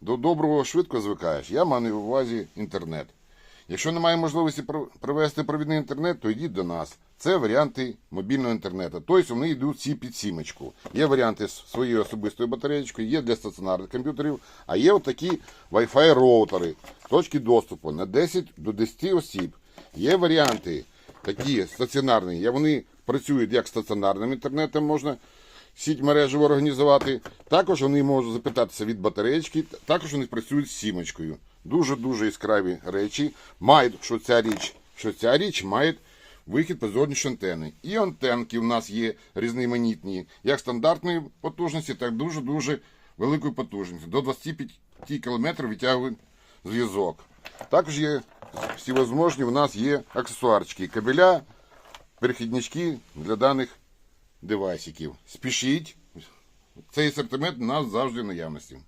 до доброго швидко звикаєш. Я маю на увазі інтернет. Якщо немає можливості про- провести провідний інтернет, то йдіть до нас. Це варіанти мобільного інтернету. Тобто вони йдуть всі під сімечку. Є варіанти з своєю особистою батареєчкою, є для стаціонарних комп'ютерів, а є отакі Wi-Fi роутери, точки доступу на 10 до 10 осіб. Є варіанти такі стаціонарні. Вони працюють як стаціонарним інтернетом, можна сіть мережево організувати. Також вони можуть запитатися від батареєчки, також вони працюють з сімочкою. Дуже-дуже яскраві речі. Мають, що ця річ, що ця річ має вихід по зовнішньої антени. І антенки у нас є різноманітні, як стандартної потужності, так дуже-дуже великої потужності. До 25 км витягує зв'язок. Також є всевозможні, у нас є аксесуарчики, кабеля, перехіднички для даних девайсиків. Спішіть, цей асортимент у нас завжди в наявності.